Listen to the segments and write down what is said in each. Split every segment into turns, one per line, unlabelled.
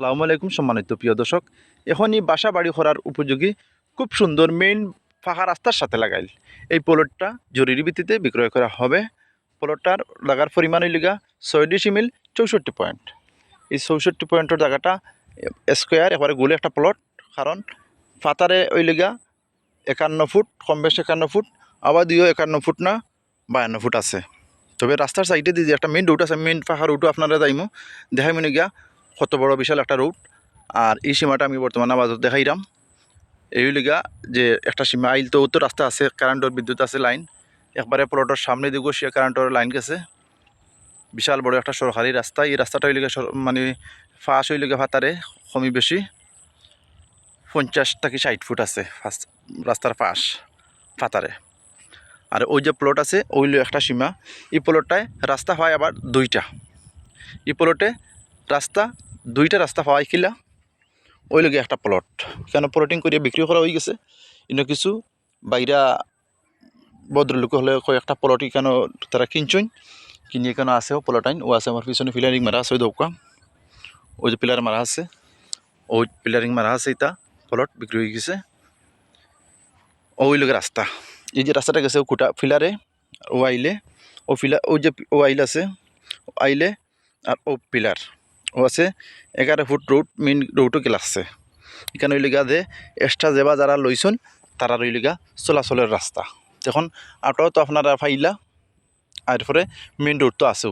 আসসালামু আলাইকুম সম্মানিত প্রিয় দর্শক, এখনই বাসা বাড়ি করার উপযোগী খুব সুন্দর মেইন ফাঁকা রাস্তার সাথে লাগাইল। এই পোলটটা জরুরি ভিত্তিতে বিক্রয় করা হবে। পোলটটার লাগার পরিমাণ হইলিগা ছয় ডিসিমিল চৌষট্টি পয়েন্ট এই চৌষট্টি পয়েন্টের জায়গাটা স্কোয়ার এবারে গোলে একটা প্লট কারণ ফাতারে ওইলিগা একান্ন ফুট, কম বেশ একান্ন ফুট, আবার দুইও একান্ন ফুট না, বায়ান্ন ফুট আছে। তবে রাস্তার সাইডে দিয়ে একটা মেইন রুট আছে মেইন ফাঁকা রুটও আপনারা যাইমো দেখাই মনে গিয়া কত বড় বিশাল একটা রুট আর এই সীমাটা আমি বর্তমানে আবাদত দেখাইলাম এই লিগা যে একটা সীমা, আইল তো উত্তর রাস্তা আছে কারেন্টের বিদ্যুৎ আছে লাইন একবারে প্লটের সামনে দিকেও সে কারেন্টের লাইন গেছে। বিশাল বড় একটা সরকারি রাস্তা। এই রাস্তাটা হইলিগে মানে ফাঁস হইলিগে ফাতারে কমি বেশি। পঞ্চাশ থেকে ষাট ফুট আছে ফার্স্ট রাস্তার ফাঁস ফাতারে আর ওই যে প্লট আছে, ওইল একটা সীমা। এই প্লটটায় রাস্তা হয় আবার দুইটা। এই প্লটে রাস্তা, দুইটা রাস্তা পাওয়াই কিলা ওই একটা প্লট কেন প্লটিং করে বিক্রি করা হয়ে গেছে? ইনো কিছু বাইরা ভদ্রলোক হলে কয়েকটা প্লট কেন তারা কিনছুন কিনিয়ে কেন আছেও প্লট আইন? ও আছে আমার পিছনে ফিলারিং মারা আছে ওই দৌকা। ওই যে পিলার মারা আছে। ওই পিলারিং মারা আছে এটা প্লট বিক্রি হয়ে গেছে। ওই লগে রাস্তা। এই যে রাস্তাটা গেছে ও কুটা ফিলারে ও আইলে। ও ফিলার ও যে ও আইল আছে। আইলে আর ও পিলার ও আছে এগারো ফুট রোড মেইন রোডও গেল আছে। এখানে ওই লিগা যে এক্সট্রা যেবা যারা লইছেন তারা ওই লিগা চলাচলের রাস্তা। যখন আপনারাও তো আপনারা ফাইলা আর পরে মেইন রোড তো আছে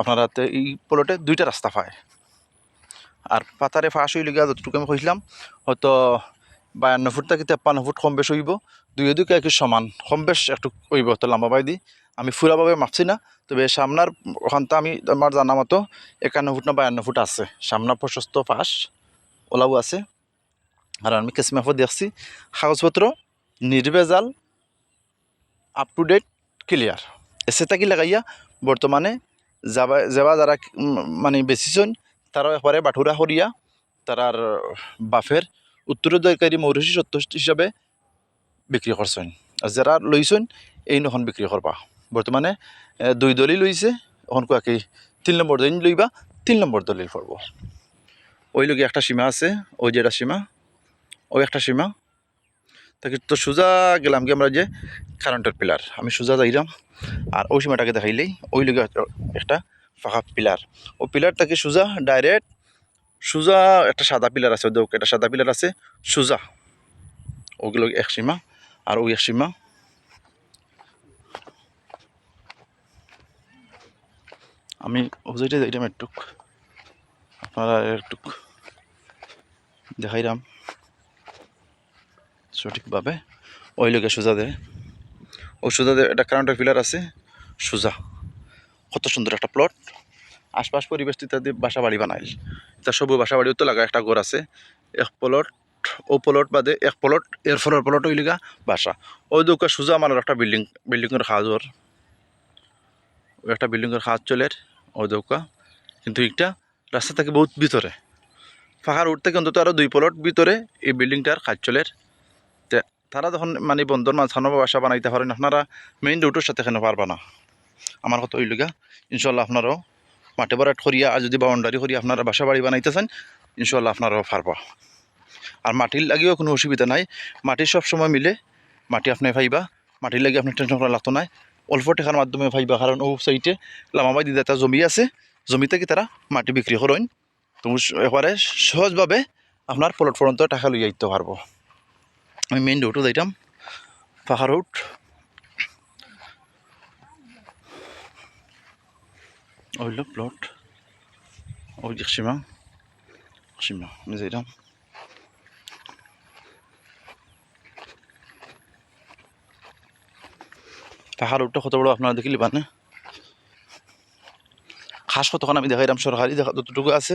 আপনারা এই প্লটে দুইটা রাস্তা পায়। আর পাতারে ফাঁস হইলে গিয়া যতটুকু আমি কইছিলাম, হয়তো বায়ান্ন ফুট থেকে তেপ্পান্ন ফুট কম বেশ হইব, দুই দুকে একই সমান, কম বেশ একটু হইব, তো লম্বা বাই দি। আমি ফুরাভাবে মাপছি না, তবে সামনার ওখানটা আমি আমার জানা মতো একান্ন ফুট না বায়ান্ন ফুট আছে। সামনা প্রশস্ত ফাঁস ওলাও আছে। আর আমি কেসমাফও দেখছি, কাগজপত্র নির্ভেজাল আপ টু ডেট ক্লিয়ার এসে থাকি লাগাইয়া বর্তমানে যাবা যাবা যারা মানে বেচিছন, তারা একবারে বাঠুরা সরিয়া তারার বাফের উত্তরাধিকারী মৌরসী সত্য হিসাবে বিক্রি করছেন। আর যারা লইছেন, এই নখন বিক্রি করবা। বর্তমানে দুই দলিল লইছে। এখন কুয়াকি তিন নম্বর দলিল লইবা, তিন নম্বর দলিল পড়ব। ওই লগে একটা সীমা আছে, ওই যেটা সীমা, ওই একটা সীমা। তাকে তো সোজা গেলাম কি আমরা যে কারেন্টের পিলার আমি সোজা যাইলাম, আর ওই সীমাটাকে দেখাইলেই ওই লগে একটা ফাঁকা পিলার ও পিলার তাকে সোজা ডাইরেক্ট সোজা একটা সাদা পিলার আছে ওদের একটা সাদা পিলার আছে, সোজা। ওগুলো এক সীমা, আর ওই এক সীমা আমি ওজইটা যাইলাম একটুক। আপনারা একটুক দেখাইলাম সঠিকভাবে। ওই লোকে সোজা দেয়। ও সোজা দেয় একটা কারেন্টের পিলার আছে। সোজা। কত সুন্দর একটা প্লট আশপাশ পরিবেশটি তাদের বাসা বাড়ি বানাইল তার সবু বাসা বাড়িও তো লাগা একটা ঘর আছে। এক প্লট ও প্লট বাদে এক প্লট এর ফলের প্লট হইলিগা বাসা। ওই দোকা সোজা আমার একটা বিল্ডিং বিল্ডিংয়ের ওই একটা বিল্ডিংয়ের খাজ চলের ওই দৌকা কিন্তু একটা রাস্তা থেকে বহুত ভিতরে। রোড থেকে অন্তত আরও দুই প্লট ভিতরে এই বিল্ডিংটার কাজ চলের তারা যখন মানে বন্দর মাঝখানো বাসা বানাইতে পারেন, আপনারা মেইন রোডের সাথে এখানে পারবা না? আমার কথা হইল গা ইনশাল্লাহ আপনারাও মাঠে বাড়াট করিয়া আর যদি বাউন্ডারি করিয়া আপনারা বাসা বাড়ি বানাইতেছেন ইনশাল্লাহ আপনারাও পারবা। আর মাটির লাগিয়েও কোনো অসুবিধা নাই। মাটি সব সময় মিলে মাটি আপনি পাইবা, মাটির লাগে আপনার টেনশন করা লাগতো নাই। অল্প টাকার মাধ্যমে পাইবা কারণ ও সাইডে লামাবাই দিদা একটা জমি আছে, জমিতে কি তারা মাটি বিক্রি করেন তো এবারে সহজভাবে আপনার প্লট পর্যন্ত টাকা লইয়া দিতে পারব আমি মেইন রোডও যাইতাম পাহাড় রোড ওইল প্লট ওই সীমা সীমা আমি যাইতাম। পাহাড় রোডটা কত বড় আপনারা দেখিলি মানে? খাস কতক্ষণ আমি দেখাইলাম সরকারি দেখা যতটুকু আছে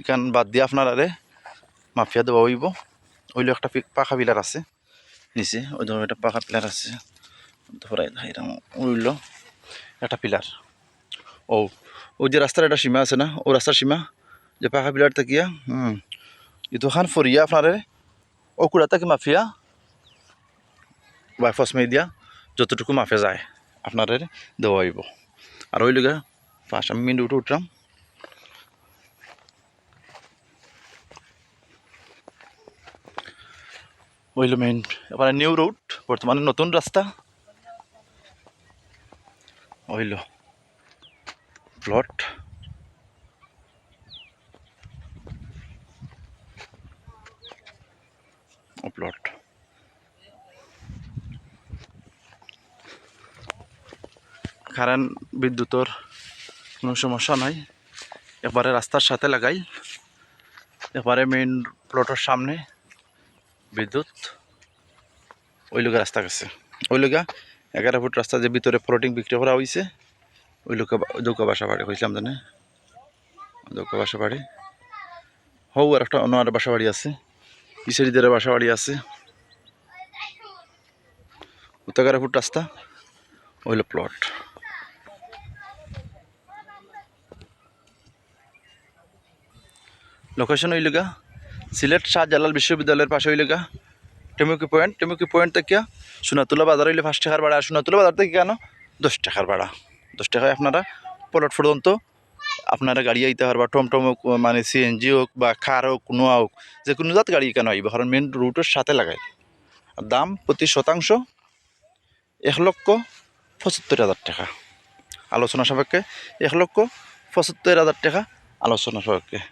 এখান বাদ দিয়ে আপনার আরে মাফিয়া দেওয়া হইব। ওইলো একটা পাখা পিলার আছে, নিচে, ওই ধরো একটা পাখা পিলার আছে। ধরাই ওইলো একটা পিলার। ও, ওই যে রাস্তার একটা সীমা আছে না, ও রাস্তার সীমা, যে পাখা পিলার থাকিয়া হুম ইতো খান ফরিয়া আপনারে, ও কুড়া তাকে মাফিয়া বাইফস দিয়া যতটুকু মাফে যায়, আপনাদের দেওয়া হইব। আর ওই লগে ফার্স্ট আমি মিন্ডুটে উঠলাম। ওইল মেইন এবার নিউ রুট বর্তমানে নতুন রাস্তা। ওইল প্লট প্লট কারেন্ট বিদ্যুতের কোনো সমস্যা নাই। একবারে রাস্তার সাথে লাগাই। একবারে মেইন প্লটের সামনে বিদ্যুৎ। ওই লোকের রাস্তা গেছে। ওই লোকা এগারো ফুট রাস্তা যে ভিতরে প্লটিং বিক্রি করা হয়েছে ওই লোকে দৌকা বাসা বাড়ি হয়েছিলাম জানে? দৌকা বাসা বাড়ি। হও আর একটা অন্য আর বাসা বাড়ি আছে। ইসারিদের বাসা বাড়ি আছে। এগারো ফুট রাস্তা ওইল প্লট লোকেশন হইলগা সিলেট শাহজালাল বিশ্ববিদ্যালয়ের পাশে হইলগা টেমুকি পয়েন্ট টেমুকি পয়েন্ট থেকে সোনাতুলা বাজার হইলে পাঁচ টাকার ভাড়া। আর সোনাতুলা বাজার থেকে কেন? দশ টাকার ভাড়া। দশ টাকায় আপনারা পলট পর্যন্ত আপনারা গাড়ি আইতে পারবা। টমটম হোক মানে সিএনজি হোক বা কার হোক, নোয়া হোক যে কোনো জাত গাড়ি কেন আইবা? কারণ মেন রুটের সাথে লাগাই। দাম প্রতি শতাংশ এক লক্ষ পঁচাত্তর হাজার টাকা। আলোচনা সাপেক্ষে এক লক্ষ পঁচাত্তর হাজার টাকা আলোচনা সাপেক্ষে।